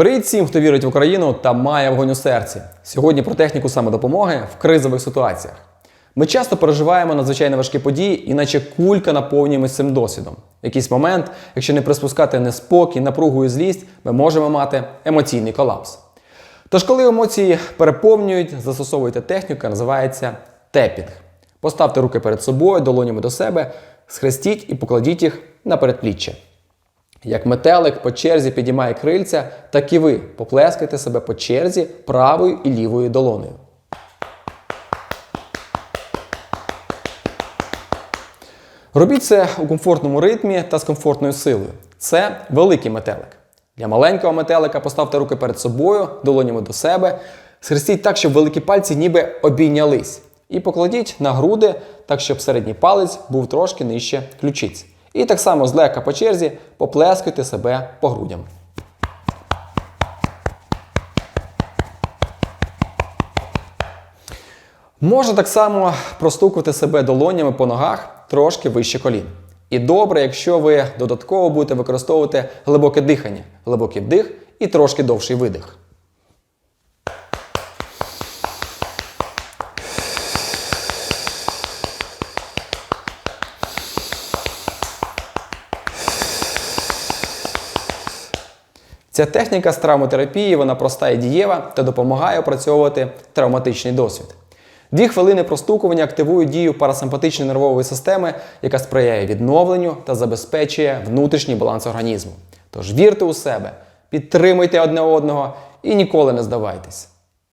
Привіт всім, хто вірить в Україну та має вогонь у серці. Сьогодні про техніку самодопомоги в кризових ситуаціях. Ми часто переживаємо надзвичайно важкі події, іначе кулька наповнюємося цим досвідом. В якийсь момент, якщо не приспускати неспокій, напругу і злість, ми можемо мати емоційний колапс. Тож, коли емоції переповнюють, застосовуйте техніку, яка називається тепінг. Поставте руки перед собою, долонями до себе, схрестіть і покладіть їх на передпліччя. Як метелик по черзі підіймає крильця, так і ви поплескайте себе по черзі правою і лівою долонею. Робіть це у комфортному ритмі та з комфортною силою. Це великий метелик. Для маленького метелика поставте руки перед собою, долонями до себе, схрестіть так, щоб великі пальці ніби обійнялись. І покладіть на груди, так, щоб середній палець був трошки нижче ключиць. І так само злегка по черзі поплескайте себе по грудям. Можна так само простукувати себе долонями по ногах трошки вище колін. І добре, якщо ви додатково будете використовувати глибоке дихання, глибокий вдих і трошки довший видих. Ця техніка з травмотерапії вона проста і дієва та допомагає опрацьовувати травматичний досвід. Дві хвилини простукування активують дію парасимпатичної нервової системи, яка сприяє відновленню та забезпечує внутрішній баланс організму. Тож вірте у себе, підтримуйте одне одного і ніколи не здавайтесь.